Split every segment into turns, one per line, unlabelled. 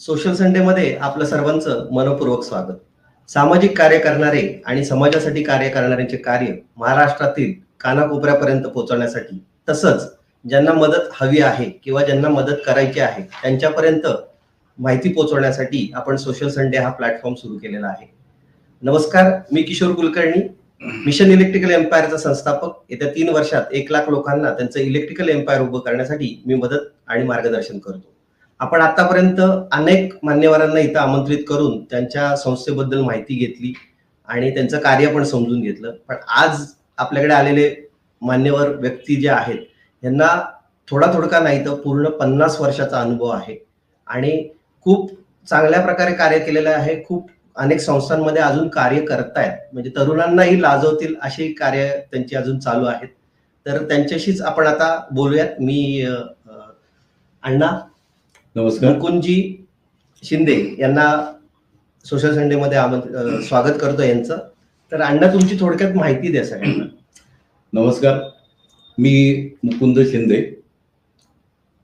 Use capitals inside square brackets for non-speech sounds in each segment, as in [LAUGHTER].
Social संडेमध्ये आपलं सर्वांचं मनपूर्वक स्वागत. सामाजिक कार्य करणारे आणि समाजासाठी कार्य करणाऱ्यांचे कार्य महाराष्ट्रातील कानाकोपऱ्यापर्यंत पोहोचवण्यासाठी तसंच ज्यांना मदत हवी आहे किंवा ज्यांना मदत करायची आहे त्यांच्यापर्यंत माहिती पोहोचवण्यासाठी आपण सोशल संडे हा प्लॅटफॉर्म सुरू केलेला आहे. नमस्कार मी किशोर कुलकर्णी मिशन इलेक्ट्रिकल एम्पायरचा संस्थापक. येत्या तीन वर्षात एक लाख लोकांना त्यांचं इलेक्ट्रिकल एम्पायर उभं करण्यासाठी मी मदत आणि मार्गदर्शन करतो. आपण आतापर्यंत अनेक मान्यवरांना इथं आमंत्रित करून त्यांच्या संस्थेबद्दल माहिती घेतली आणि त्यांचं कार्य पण समजून घेतलं. पण आज आपल्याकडे आलेले मान्यवर व्यक्ती जे आहेत यांना थोडा थोडका नाही तर पूर्ण पन्नास वर्षाचा अनुभव आहे. आणि खूप चांगल्या प्रकारे कार्य केलेलं आहे. खूप अनेक संस्थांमध्ये अजून कार्य करतायत. म्हणजे तरुणांनाही लाजवतील अशी कार्य त्यांची अजून चालू आहेत. तर त्यांच्याशीच आपण आता बोलूयात. मी अण्णा
नमस्कार.
मुकुंदजी शिंदे यांना सोशल संडेमध्ये आमंत्र अ, स्वागत करतो यांचं. तर अण्णा तुमची थोडक्यात माहिती द्या सगळ्यांना.
नमस्कार. मी मुकुंद शिंदे.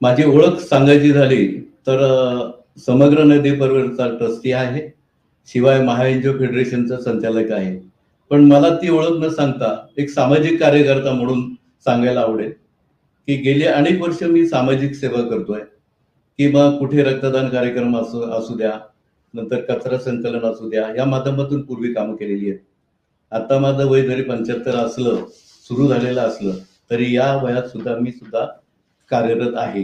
माझी ओळख सांगायची झाली तर समग्र नदी परिवारचा ट्रस्टी आहे. शिवाय महाएनजीओ फेडरेशनचा संचालक आहे. पण मला ती ओळख न सांगता एक सामाजिक कार्यकर्ता म्हणून सांगायला आवडेल की गेली अनेक वर्ष मी सामाजिक सेवा करतोय. की मग कुठे रक्तदान कार्यक्रम असू असू द्या नंतर कचरा संकलन असू द्या या माध्यमातून पूर्वी कामं केलेली आहेत. आता माझं वय जरी पंच्याहत्तर असलं सुरू झालेलं असलं तरी या वयात सुद्धा मी सुद्धा कार्यरत आहे.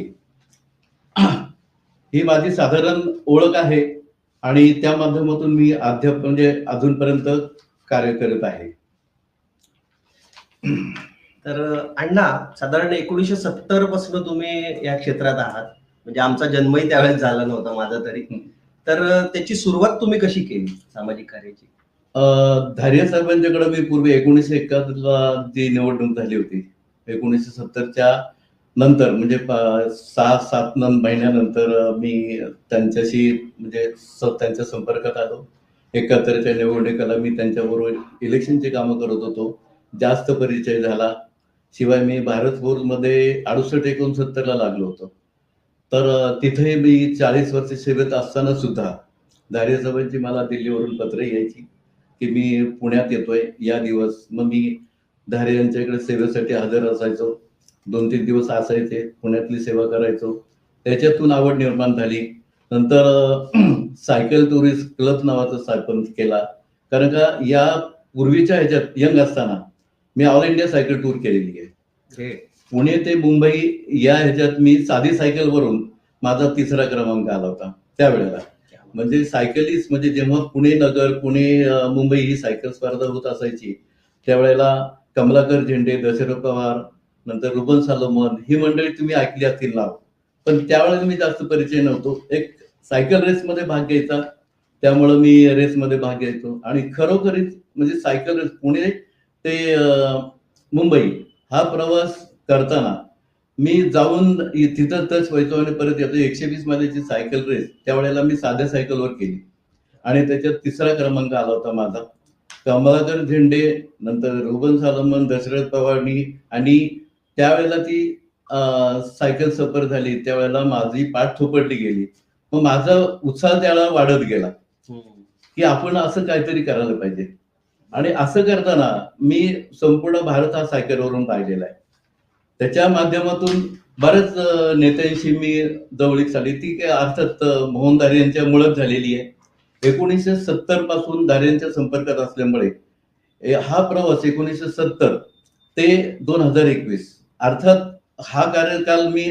ही माझी साधारण ओळख आहे आणि त्या माध्यमातून मी अध्याप म्हणजे अजूनपर्यंत कार्य करत आहे.
तर अण्णा साधारण एकोणीसशे सत्तरपासून तुम्ही या क्षेत्रात आहात. म्हणजे आमचा जन्मही त्यावेळेस झाला नव्हता माझा तरी. तर त्याची सुरुवात तुम्ही कशी केली सामाजिक कार्याची?
धारिया साहेबांच्याकडे मी पूर्वी एकोणीसशे एकाहत्तरला जी निवडणूक झाली होती एकोणीसशे सत्तरच्या नंतर म्हणजे सहा सात महिन्यानंतर मी त्यांच्याशी म्हणजे त्यांच्या संपर्कात आलो. एकाहत्तरच्या निवडणुकीला मी त्यांच्याबरोबर इलेक्शनची कामं करत होतो. जास्त परिचय झाला. शिवाय मी भारत मध्ये अडुसष्ट एकोणसत्तरला लागलो होतो. तर तिथे मी चाळीस वर्ष सेवेत असताना सुद्धा धारिया मला दिल्लीवरून पत्र यायची की मी पुण्यात येतोय या दिवस. मग मी धारे यांच्याकडे सेवेसाठी हजर असायचो. दोन तीन दिवस असायचे पुण्यातली सेवा करायचो. त्याच्यातून आवड निर्माण झाली. नंतर [CLEARS THROAT] सायकल टुरिस्ट क्लब नावाचा स्थापन केला. कारण का या पूर्वीच्या ह्याच्यात यंग असताना मी ऑल इंडिया सायकल टूर केलेली आहे. पुणे ते मुंबई या ह्याच्यात मी साधी सायकलवरून माझा तिसरा क्रमांक आला होता त्यावेळेला. म्हणजे सायकलिस्ट म्हणजे जेव्हा पुणे नगर पुणे मुंबई ही सायकल स्पर्धा होत असायची त्यावेळेला कमलाकर झेंडे दशरथ पवार नंतर रुबन सालोमन ही मंडळी तुम्ही ऐकली असतील नाव. पण त्यावेळेला मी जास्त परिचय नव्हतो. एक सायकल रेसमध्ये भाग घ्यायचा त्यामुळं मी रेसमध्ये भाग घ्यायचो. आणि खरोखरीच म्हणजे सायकल रेस पुणे ते मुंबई हा प्रवास करताना मी जाऊन तिथं टच व्हायचो आणि परत येतो. एकशे वीस मायलेची सायकल रेस त्यावेळेला मी साध्या सायकलवर केली. आणि त्याच्यात तिसरा क्रमांक आला होता माझा. कमलाकर झेंडे नंतर रुबन सालमन दशरथ पवारनी आणि त्यावेळेला ती सायकल सफर झाली. त्यावेळेला माझी पाठ थोपटली गेली. मग माझा उत्साह त्यावेळेला वाढत गेला. की आपण असं काहीतरी करायला पाहिजे. आणि असं करताना मी संपूर्ण भारत हा सायकलवरून पाहिलेला आहे. त्याच्या माध्यमातून बऱ्याच नेत्यांशी मी जवळीक झाली. ती काय अर्थात मोहन दारे यांच्या मुळात झालेली आहे. एकोणीसशे सत्तरपासून दारेंच्या संपर्कात असल्यामुळे हा प्रवास एकोणीसशे सत्तर ते दोन हजार एकवीस. अर्थात हा कार्यकाल मी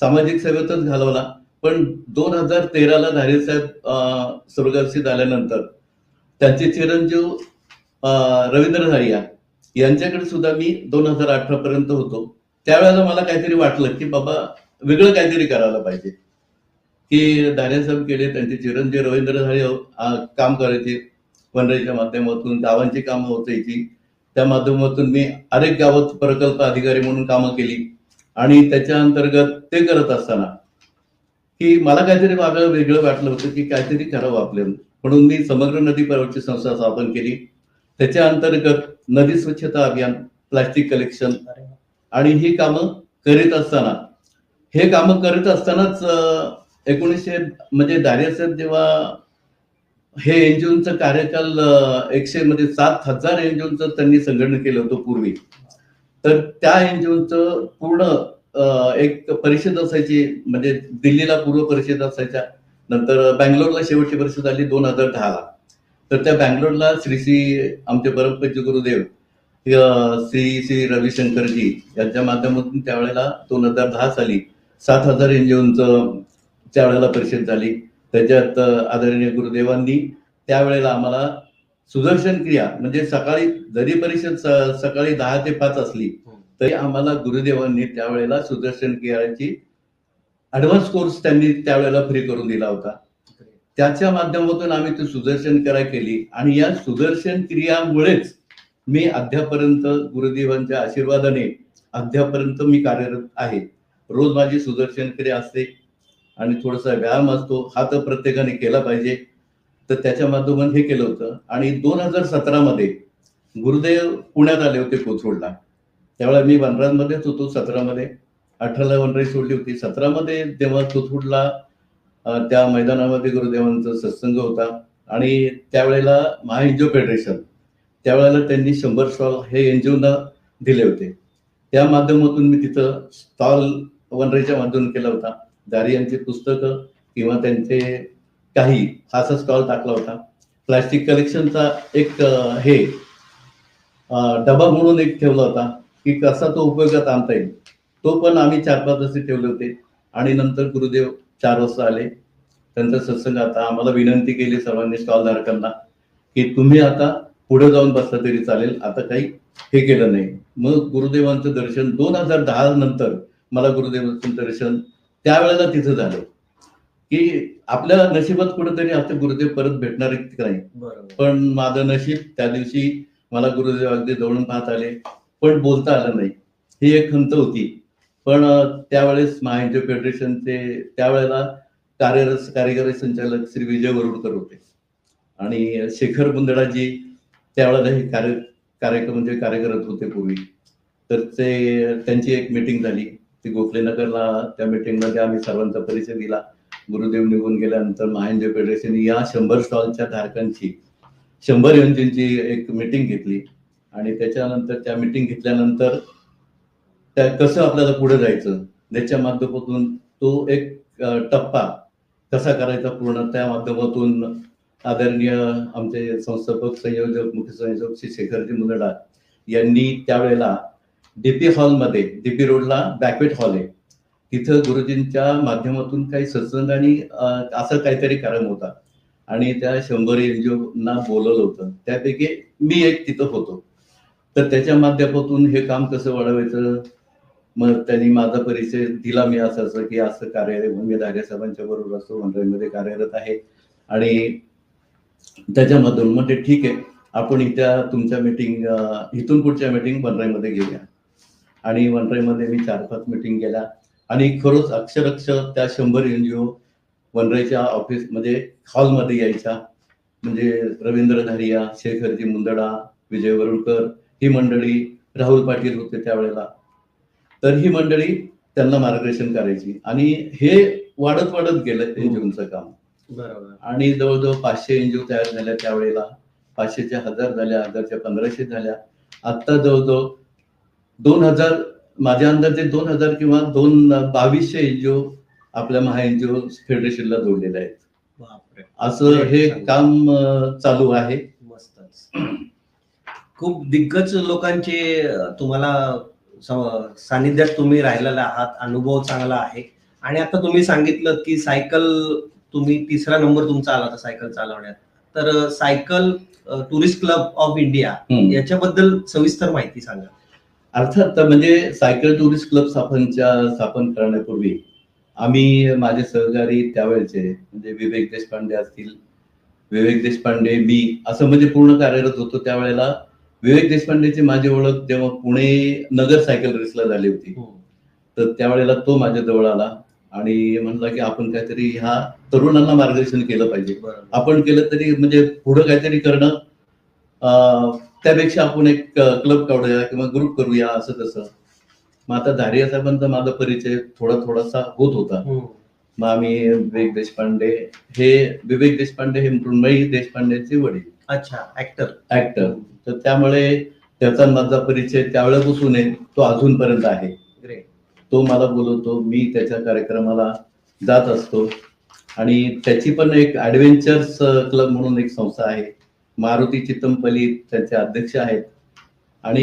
सामाजिक सेवेतच घालवला. पण दोन हजार तेराला धारे साहेब अं, झाल्यानंतर त्यांचे चिरंजीव रवींद्र धारिया यांच्याकडे सुद्धा मी दोन हजार अठरा पर्यंत होतो. त्यावेळेला मला काहीतरी वाटलं की बाबा वेगळं काहीतरी करायला पाहिजे. की दानेसाहेब केले त्यांचे चिरंजीव रवींद्र धारे काम करायचे. वनराईच्या माध्यमातून गावांची कामं होतायची. त्या माध्यमातून मी अनेक गावात प्रकल्प अधिकारी म्हणून कामं केली. आणि त्याच्या अंतर्गत ते करत असताना की मला काहीतरी मागं वेगळं वाटलं होतं की काहीतरी करावं आपल्याला. म्हणून मी समग्र नदी पर्वतची संस्था स्थापन केली. त्याच्या अंतर्गत नदी स्वच्छता अभियान प्लास्टिक कलेक्शन आणि ही कामं करीत असताना. हे कामं करत असतानाच एकोणीसशे म्हणजे दारियासाहेब जेव्हा हे एनजीओचं कार्यकाल एकशे म्हणजे सात हजार एनजीओचं त्यांनी संघटन केलं होतं पूर्वी. तर त्या एनजीओचं पूर्ण एक परिषद असायची म्हणजे दिल्लीला पूर्व परिषद असायच्या. नंतर बँगलोरला शेवटची परिषद आली दोन हजार दहाला. तर त्या बँगलोरला श्री श्री आमचे परमपूज्य गुरुदेव श्री श्री रविशंकरजी यांच्या माध्यमातून त्यावेळेला दोन हजार दहा साली सात हजार एनजीओचं त्यावेळेला परिषद झाली. त्याच्यात आदरणीय गुरुदेवांनी त्यावेळेला आम्हाला सुदर्शन क्रिया म्हणजे सकाळी जरी परिषद सकाळी दहा ते पाच असली तरी आम्हाला गुरुदेवांनी त्यावेळेला सुदर्शन क्रियाची ऍडव्हान्स कोर्स त्यांनी त्यावेळेला फ्री करून दिला होता. त्याच्या माध्यमातून आम्ही ती सुदर्शन क्रिया केली आणि या सुदर्शन क्रियामुळेच मी अद्यापर्यंत गुरुदेवांच्या आशीर्वादाने अद्यापर्यंत मी कार्यरत आहे. रोज माझी सुदर्शन क्रिया असते आणि थोडासा व्यायाम असतो. हा तर प्रत्येकाने केला पाहिजे. तर त्याच्या माध्यमात हे केलं होतं. आणि दोन हजार सतरामध्ये गुरुदेव पुण्यात आले होते कोथरूडला. त्यावेळेला मी वनराजमध्येच होतो सतरामध्ये. अठराला वनराई सोडली होती. सतरामध्ये तेव्हा कोथरूडला त्या मैदानामध्ये गुरुदेवांचा सत्संग होता. आणि त्यावेळेला महाएनजीओ फेडरेशन त्यावेळेला त्यांनी शंभर स्टॉल हे एनजीओना दिले होते. त्या माध्यमातून मी तिथं स्टॉल वनरेच्या माध्यमातून केला होता. दारी यांची पुस्तकं किंवा त्यांचे काही असा स्टॉल टाकला होता. प्लास्टिक कलेक्शनचा एक हे डबा म्हणून एक ठेवला होता की कसा तो उपयोगात आणता येईल. तो पण आम्ही चार पाच असे ठेवले होते. आणि नंतर गुरुदेव चार वाजता आले. त्यांचा सत्संग आता आम्हाला विनंती केली सर्वांनी स्टॉल धारकांना की तुम्ही आता पुढे जाऊन बसला तरी चालेल. आता काही हे केलं नाही. मग गुरुदेवांचं दर्शन दोन हजार दहा नंतर मला गुरुदेवांचं दर्शन त्यावेळेला तिथं झालं. की आपल्या नशिबात कुठेतरी आपले गुरुदेव परत भेटणार नाही? पण माझं नशीब त्या दिवशी मला गुरुदेव अगदी जवळून पाहत आले. पण बोलता आलं नाही. ही एक खंत होती. पण त्यावेळेस महाएनजीओ फेडरेशनचे त्यावेळेला कार्यरत कार्यकारी संचालक श्री विजय वरुडकर होते. आणि शेखर बुंदडाजी त्यावेळेला हे कार्य कार्यक्रम म्हणजे कार्य करत होते पूर्वी तर ते त्यांची एक मीटिंग झाली. ती गोखलेनगरला त्या मिटिंगमध्ये आम्ही सर्वांचा परिचय दिला. गुरुदेव निघून गेल्यानंतर महाएनजीओ फेडरेशन या शंभर स्टॉलच्या धारकांची शंभर एनजीओची एक मीटिंग घेतली. आणि त्याच्यानंतर त्या मिटिंग घेतल्यानंतर त्या कसं आपल्याला पुढे जायचं त्याच्या माध्यमातून तो एक टप्पा कसा करायचा पूर्ण त्या माध्यमातून आदरणीय आमचे संस्थापक संयोजक मुख्य संयोजक श्री शेखरजी मुंदडा यांनी त्यावेळेला डीपी हॉलमध्ये डीपी रोडला बॅकवेट हॉल आहे. तिथं गुरुजींच्या माध्यमातून काही सत्संग आणि असं काहीतरी कार्यक्रम होता. आणि त्या शंभर एनजीओना बोलवलं होतं. त्यापैकी मी एक तिथं होतो. तर त्याच्या माध्यमातून हे काम कसं वाढवायचं? मग त्यांनी माझा परिचय दिला मी असं असं की असं कार्य मी साहेबांच्या बरोबर असतो मंडळीमध्ये कार्यरत आहे. आणि त्याच्यामधून. ते ठीक आहे. आपण इथ्या तुमच्या मीटिंग इथून पुढच्या मीटिंग वनराईमध्ये घेऊया. आणि वनराईमध्ये मी चार पाच मीटिंग केल्या. आणि खरोच अक्षरक्षर त्या शंभर एनजीओ वनराईच्या ऑफिस म्हणजे हॉलमध्ये यायच्या. म्हणजे रवींद्र धारिया शेखरजी मुंदडा विजय वरुडकर ही मंडळी राहुल पाटील होते त्यावेळेला. तर ही मंडळी त्यांना मार्गदर्शन करायची. आणि हे वाढत वाढत गेलं एनजीओचं काम.
बरोबर.
आणि जवळजवळ पाचशे एनजीओ तयार झाल्या त्यावेळेला. पाचशेच्या हजार झाल्या हजारच्या पंधराशे झाल्या. आता जवळजवळ दोन हजार माझ्या अंदाजे दोन हजार किंवा दोन बावीसशे एनजीओ आपल्या महा एनजीओ फेडरेशनला जोडलेले आहेत. असं हे काम चालू आहे.
खूप दिग्गज लोकांचे तुम्हाला सानिध्यात तुम्ही राहिलेला आहात. अनुभव चांगला आहे. आणि आता तुम्ही सांगितलं की सायकल तुम्ही तिसरा नंबर तुमचा आला होता सायकल चालवण्यात. तर cycle tourist club of India. याच्याबद्दल सविस्तर माहिती सांगा.
अर्थात तर म्हणजे सायकल टुरिस्ट क्लब स्थापनच्या स्थापन करण्यापूर्वी आम्ही माझे सहकारी त्यावेळेचे म्हणजे विवेक देशपांडे असतील विवेक देशपांडे मी असं म्हणजे पूर्ण कार्यरत होतो त्यावेळेला. विवेक देशपांडेची माझी ओळख जेव्हा पुणे नगर सायकल रेसला झाली होती. तर त्यावेळेला तो माझ्या जवळ आला. आणि म्हणला की आपण काहीतरी ह्या तरुणांना मार्गदर्शन केलं पाहिजे. आपण केलं तरी म्हणजे पुढं काहीतरी करणं त्यापेक्षा आपण एक क्लब काढूया किंवा ग्रुप करूया असं तसं. मग आता धारिया साहेबांचा माझा परिचय थोडा थोडासा होत होता.
हम्म.
मग आम्ही विवेक देशपांडे हे विवेक देशपांडे हे मृण्मयी देशपांडेचे वडील.
अच्छा ऍक्टर
ऍक्टर तर त्यामुळे त्याचा माझा परिचय त्यावेळेपासून आहे तो अजूनपर्यंत आहे. तो मला बोलवतो मी त्याच्या कार्यक्रमाला जात असतो. आणि त्याची पण एक ॲडव्हेंचर्स क्लब म्हणून एक संस्था आहे. मारुती चितमपली त्यांचे अध्यक्ष आहेत.